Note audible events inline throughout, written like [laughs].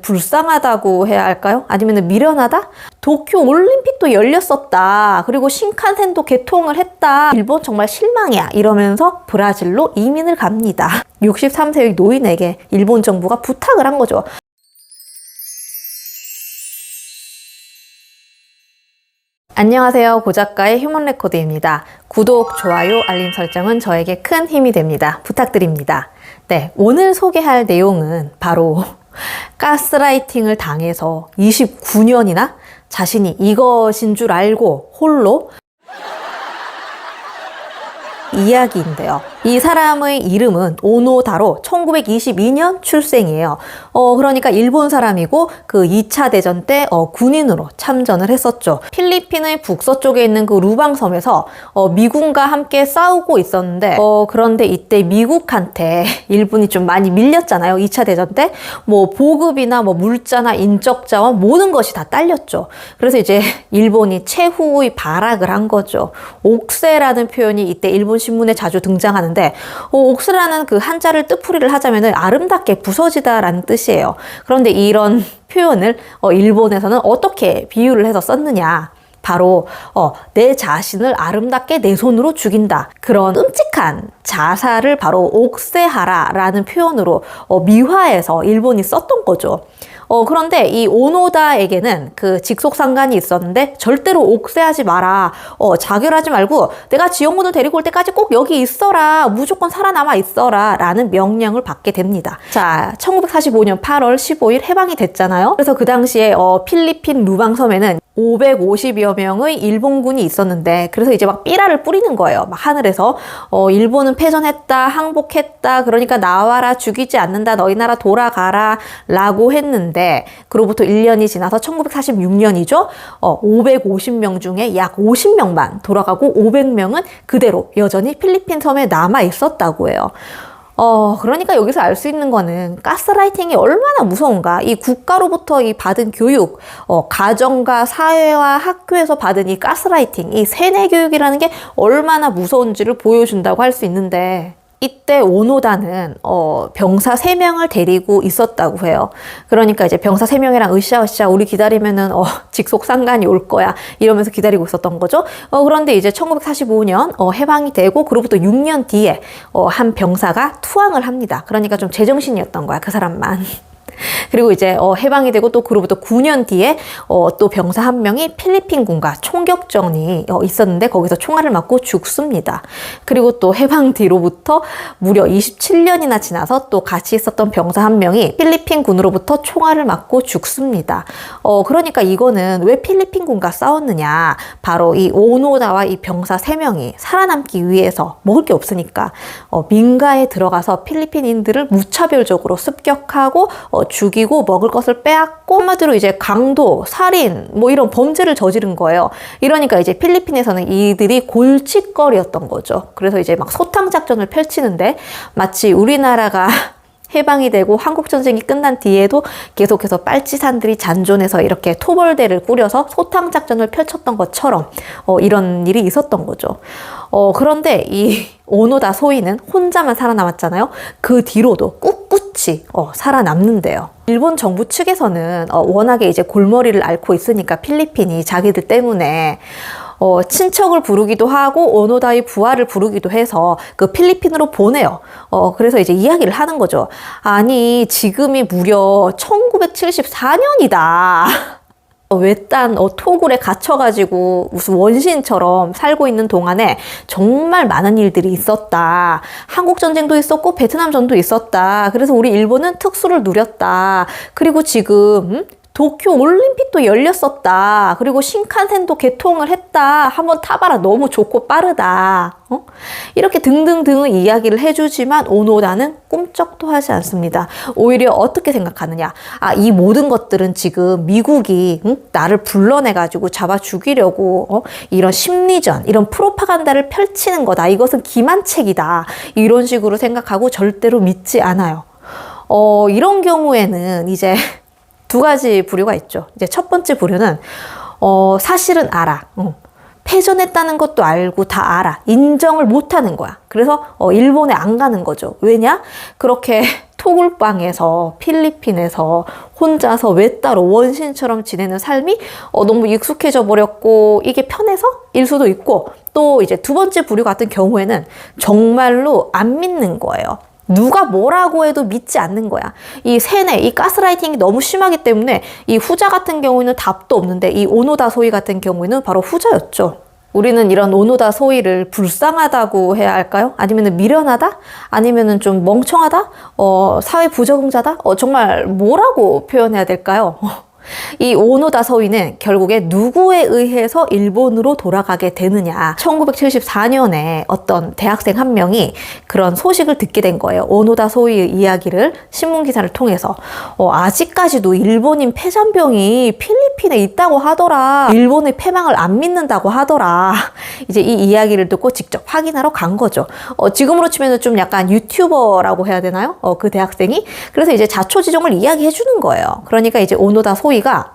불쌍하다고 해야 할까요? 아니면 미련하다? 도쿄 올림픽도 열렸었다. 그리고 신칸센도 개통을 했다. 일본 정말 실망이야. 이러면서 브라질로 이민을 갑니다. [laughs] 63세의 노인에게 일본 정부가 부탁을 한 거죠. 안녕하세요. 고작가의 휴먼 레코드입니다. 구독, 좋아요, 알림 설정은 저에게 큰 힘이 됩니다. 부탁드립니다. 네, 오늘 소개할 내용은 바로 가스라이팅을 당해서 29년이나 자신이 이것인 줄 알고 홀로 이야기인데요. 이 사람의 이름은 오노다로 1922년 출생이에요. 어, 그러니까 일본 사람이고 그 2차 대전 때 어, 군인으로 참전을 했었죠. 필리핀의 북서쪽에 있는 그 루방섬에서 어, 미군과 함께 싸우고 있었는데 어, 그런데 이때 미국한테 [laughs] 일본이 좀 많이 밀렸잖아요. 2차 대전 때. 뭐 보급이나 뭐 물자나 인적 자원 모든 것이 다 딸렸죠. 그래서 이제 일본이 최후의 발악을 한 거죠. 옥세라는 표현이 이때 일본 신문에 자주 등장하는데 어, 옥스라는 그 한자를 뜻풀이를 하자면 아름답게 부서지다라는 뜻이에요. 그런데 이런 [laughs] 표현을 어, 일본에서는 어떻게 비유를 해서 썼느냐? 바로 어, 내 자신을 아름답게 내 손으로 죽인다. 그런 끔찍한 자살을 바로 옥세하라라는 표현으로 어, 미화해서 일본이 썼던 거죠. 어, 그런데 이 오노다에게는 그 직속 상관이 있었는데 절대로 옥세하지 마라. 어, 자결하지 말고 내가 지영군을 데리고 올 때까지 꼭 여기 있어라. 무조건 살아남아 있어라. 라는 명령을 받게 됩니다. 자, 1945년 8월 15일 해방이 됐잖아요. 그래서 그 당시에 어, 필리핀 루방섬에는 550여 명의 일본군이 있었는데 그래서 이제 막 삐라를 뿌리는 거예요. 막 하늘에서 어 일본은 패전했다, 항복했다. 그러니까 나와라, 죽이지 않는다. 너희 나라 돌아가라라고 했는데 그로부터 1년이 지나서 1946년이죠. 어 550명 중에 약 50명만 돌아가고 500명은 그대로 여전히 필리핀 섬에 남아 있었다고 해요. 어, 그러니까 여기서 알 수 있는 거는 가스라이팅이 얼마나 무서운가. 이 국가로부터 이 받은 교육, 어, 가정과 사회와 학교에서 받은 이 가스라이팅, 이 세뇌 교육이라는 게 얼마나 무서운지를 보여준다고 할 수 있는데, 이때 오노다는 어, 병사 3명을 데리고 있었다고 해요. 그러니까 이제 병사 3명이랑 으쌰으쌰 우리 기다리면은 어, 직속 상관이 올 거야 이러면서 기다리고 있었던 거죠. 어, 그런데 이제 1945년 어, 해방이 되고 그로부터 6년 뒤에 어, 한 병사가 투항을 합니다. 그러니까 좀 제정신이었던 거야 그 사람만. 그리고 이제 어, 해방이 되고 또 그로부터 9년 뒤에 어, 또 병사 한 명이 필리핀군과 총격전이 어, 있었는데 거기서 총알을 맞고 죽습니다. 그리고 또 해방 뒤로부터 무려 27년이나 지나서 또 같이 있었던 병사 한 명이 필리핀군으로부터 총알을 맞고 죽습니다. 어, 그러니까 이거는 왜 필리핀군과 싸웠느냐? 바로 이 오노다와 이 병사 3명이 살아남기 위해서 먹을 게 없으니까 어, 민가에 들어가서 필리핀인들을 무차별적으로 습격하고 어, 죽이고 먹을 것을 빼앗고 한마디로 이제 강도, 살인 뭐 이런 범죄를 저지른 거예요. 이러니까 이제 필리핀에서는 이들이 골칫거리였던 거죠. 그래서 이제 막 소탕 작전을 펼치는데 마치 우리나라가 해방이 되고 한국 전쟁이 끝난 뒤에도 계속해서 빨치산들이 잔존해서 이렇게 토벌대를 꾸려서 소탕 작전을 펼쳤던 것처럼 어, 이런 일이 있었던 거죠. 어, 그런데 이 [laughs] 오노다 소인은 혼자만 살아남았잖아요. 그 뒤로도 꿋꿋이 어, 살아남는데요. 일본 정부 측에서는 어, 워낙에 이제 골머리를 앓고 있으니까 필리핀이 자기들 때문에 어, 친척을 부르기도 하고 오노다의 부하를 부르기도 해서 그 필리핀으로 보내요. 어, 그래서 이제 이야기를 하는 거죠. 아니, 지금이 무려 1974년이다. 외딴 어, 토굴에 갇혀가지고 무슨 원신처럼 살고 있는 동안에 정말 많은 일들이 있었다. 한국 전쟁도 있었고 베트남 전도 있었다. 그래서 우리 일본은 특수를 누렸다. 그리고 지금 음? 도쿄 올림픽도 열렸었다. 그리고 신칸센도 개통을 했다. 한번 타봐라. 너무 좋고 빠르다. 어? 이렇게 등등등의 이야기를 해주지만 오노다는 꿈쩍도 하지 않습니다. 오히려 어떻게 생각하느냐. 아, 이 모든 것들은 지금 미국이 응? 나를 불러내가지고 잡아 죽이려고 어? 이런 심리전, 이런 프로파간다를 펼치는 거다. 이것은 기만책이다. 이런 식으로 생각하고 절대로 믿지 않아요. 어, 이런 경우에는 이제 두 가지 부류가 있죠. 이제 첫 번째 부류는 어, 사실은 알아. 어. 패전했다는 것도 알고 다 알아. 인정을 못 하는 거야. 그래서 어, 일본에 안 가는 거죠. 왜냐? 그렇게 [laughs] 토굴방에서 필리핀에서 혼자서 외따로 원신처럼 지내는 삶이 어, 너무 익숙해져 버렸고 이게 편해서 일 수도 있고 또 이제 두 번째 부류 같은 경우에는 정말로 안 믿는 거예요. 누가 뭐라고 해도 믿지 않는 거야. 이 세뇌, 이 가스라이팅이 너무 심하기 때문에 이 후자 같은 경우에는 답도 없는데 이 오노다 소위 같은 경우에는 바로 후자였죠. 우리는 이런 오노다 소위를 불쌍하다고 해야 할까요? 아니면 미련하다? 아니면 좀 멍청하다? 어, 사회 부적응자다? 어, 정말 뭐라고 표현해야 될까요? [laughs] 이 오노다 서위는 결국에 누구에 의해서 일본으로 돌아가게 되느냐. 1974년에 어떤 대학생 한 명이 그런 소식을 듣게 된 거예요. 오노다 소위의 이야기를 신문 기사를 통해서. 어, 아직까지도 일본인 폐잔병이 필리핀에 있다고 하더라. 일본의 패망을 안 믿는다고 하더라. [laughs] 이제 이 이야기를 듣고 직접 확인하러 간 거죠. 어, 지금으로 치면 좀 약간 유튜버라고 해야 되나요? 어, 그 대학생이. 그래서 이제 자초지종을 이야기해 주는 거예요. 그러니까 이제 오노다 소위 소희가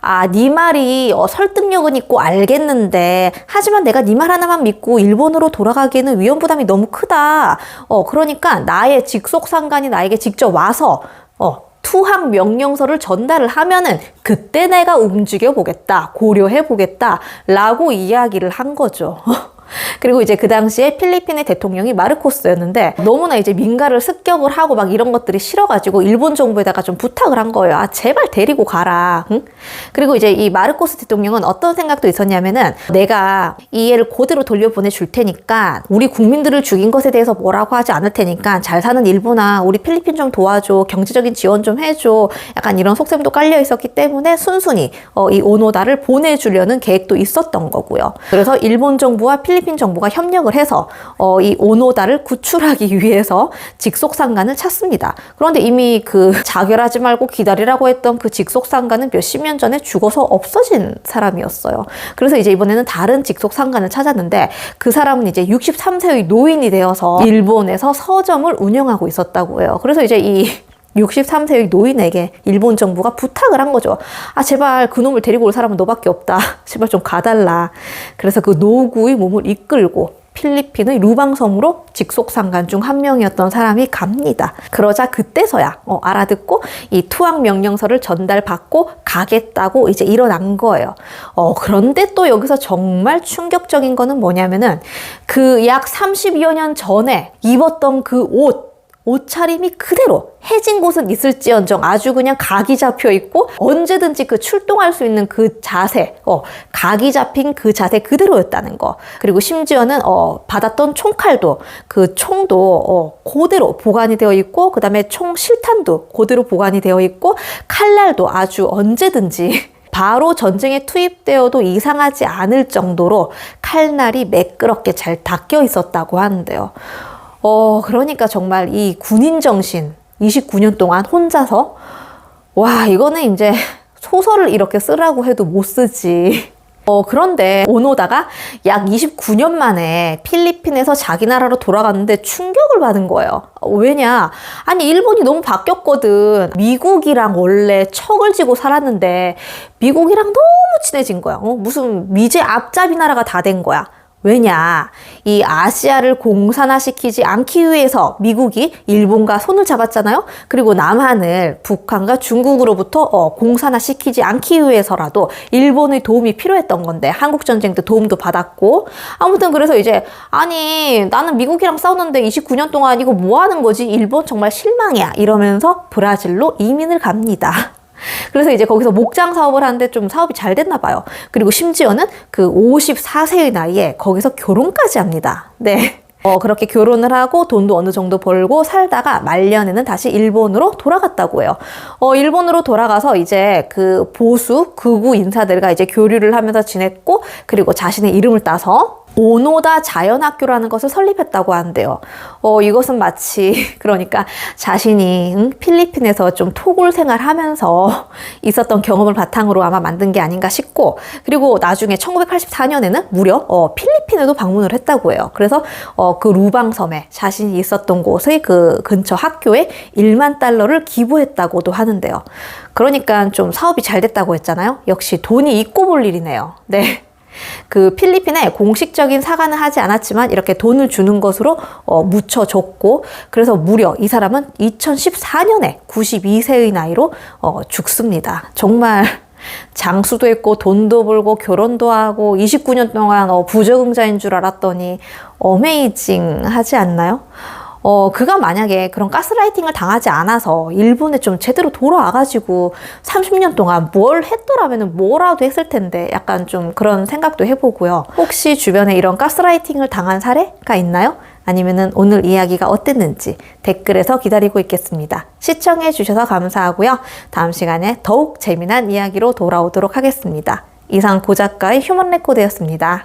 아, 네 말이 어, 설득력은 있고 알겠는데 하지만 내가 네 말 하나만 믿고 일본으로 돌아가기에는 위험 부담이 너무 크다. 어, 그러니까 나의 직속 상관이 나에게 직접 와서 어, 투항 명령서를 전달을 하면은 그때 내가 움직여 보겠다. 고려해 보겠다. 라고 이야기를 한 거죠. [laughs] 그리고 이제 그 당시에 필리핀의 대통령이 마르코스였는데 너무나 이제 민가를 습격을 하고 막 이런 것들이 싫어가지고 일본 정부에다가 좀 부탁을 한 거예요. 아, 제발 데리고 가라. 응? 그리고 이제 이 마르코스 대통령은 어떤 생각도 있었냐면은 내가 이 애를 고대로 돌려보내 줄 테니까 우리 국민들을 죽인 것에 대해서 뭐라고 하지 않을 테니까 잘 사는 일본아 우리 필리핀 좀 도와줘. 경제적인 지원 좀 해줘. 약간 이런 속셈도 깔려 있었기 때문에 순순히 어, 이 오노다를 보내주려는 계획도 있었던 거고요. 그래서 일본 정부와 필리핀 필리핀 정부가 협력을 해서 어, 이 오노다를 구출하기 위해서 직속 상간을 찾습니다. 그런데 이미 그 자결하지 말고 기다리라고 했던 그 직속 상간은 몇십 년 전에 죽어서 없어진 사람이었어요. 그래서 이제 이번에는 다른 직속 상간을 찾았는데 그 사람은 이제 63세의 노인이 되어서 일본에서 서점을 운영하고 있었다고 해요. 그래서 이제 이 63세의 노인에게 일본 정부가 부탁을 한 거죠. 아, 제발 그 놈을 데리고 올 사람은 너밖에 없다. [laughs] 제발 좀 가달라. 그래서 그 노구의 몸을 이끌고 필리핀의 루방섬으로 직속 상관 중 한 명이었던 사람이 갑니다. 그러자 그때서야 어, 알아듣고 이 투항 명령서를 전달받고 가겠다고 이제 일어난 거예요. 어, 그런데 또 여기서 정말 충격적인 거는 뭐냐면은 그 약 30여 년 전에 입었던 그 옷 옷차림이 그대로 해진 곳은 있을지언정 아주 그냥 각이 잡혀 있고 언제든지 그 출동할 수 있는 그 자세, 어, 각이 잡힌 그 자세 그대로였다는 거. 그리고 심지어는 어, 받았던 총칼도 그 총도 어, 그대로 보관이 되어 있고 그 다음에 총 실탄도 그대로 보관이 되어 있고 칼날도 아주 언제든지 [laughs] 바로 전쟁에 투입되어도 이상하지 않을 정도로 칼날이 매끄럽게 잘 닦여 있었다고 하는데요. 어, 그러니까 정말 이 군인 정신 29년 동안 혼자서 와, 이거는 이제 소설을 이렇게 쓰라고 해도 못 쓰지. 어, 그런데 오노다가 약 29년 만에 필리핀에서 자기 나라로 돌아갔는데 충격을 받은 거예요. 왜냐? 아니, 일본이 너무 바뀌었거든. 미국이랑 원래 척을 지고 살았는데 미국이랑 너무 친해진 거야. 어? 무슨 미제 앞잡이 나라가 다 된 거야. 왜냐? 이 아시아를 공산화시키지 않기 위해서 미국이 일본과 손을 잡았잖아요? 그리고 남한을 북한과 중국으로부터 어, 공산화시키지 않기 위해서라도 일본의 도움이 필요했던 건데, 한국 전쟁 때 도움도 받았고, 아무튼 그래서 이제, 아니, 나는 미국이랑 싸우는데 29년 동안 이거 뭐 하는 거지? 일본 정말 실망이야. 이러면서 브라질로 이민을 갑니다. 그래서 이제 거기서 목장 사업을 하는데 좀 사업이 잘 됐나 봐요. 그리고 심지어는 그 54세의 나이에 거기서 결혼까지 합니다. 네. 어, 그렇게 결혼을 하고 돈도 어느 정도 벌고 살다가 말년에는 다시 일본으로 돌아갔다고 해요. 어, 일본으로 돌아가서 이제 그 보수, 극우 인사들과 이제 교류를 하면서 지냈고, 그리고 자신의 이름을 따서 오노다 자연학교라는 것을 설립했다고 하는데요. 어, 이것은 마치, [laughs] 그러니까 자신이 응? 필리핀에서 좀 토굴 생활하면서 [laughs] 있었던 경험을 바탕으로 아마 만든 게 아닌가 싶고, 그리고 나중에 1984년에는 무려 어, 필리핀에도 방문을 했다고 해요. 그래서 어, 그 루방섬에 자신이 있었던 곳의 그 근처 학교에 1만 달러를 기부했다고도 하는데요. 그러니까 좀 사업이 잘 됐다고 했잖아요. 역시 돈이 있고 볼 일이네요. 네. 그 필리핀에 공식적인 사과는 하지 않았지만 이렇게 돈을 주는 것으로 어, 묻혀줬고 그래서 무려 이 사람은 2014년에 92세의 나이로 어, 죽습니다. 정말 [laughs] 장수도 했고 돈도 벌고 결혼도 하고 29년 동안 어, 부적응자인 줄 알았더니 어메이징 하지 않나요? 어, 그가 만약에 그런 가스라이팅을 당하지 않아서 일본에 좀 제대로 돌아와가지고 30년 동안 뭘 했더라면 뭐라도 했을 텐데 약간 좀 그런 생각도 해보고요. 혹시 주변에 이런 가스라이팅을 당한 사례가 있나요? 아니면은 오늘 이야기가 어땠는지 댓글에서 기다리고 있겠습니다. 시청해 주셔서 감사하고요. 다음 시간에 더욱 재미난 이야기로 돌아오도록 하겠습니다. 이상 고작가의 휴먼 레코드였습니다.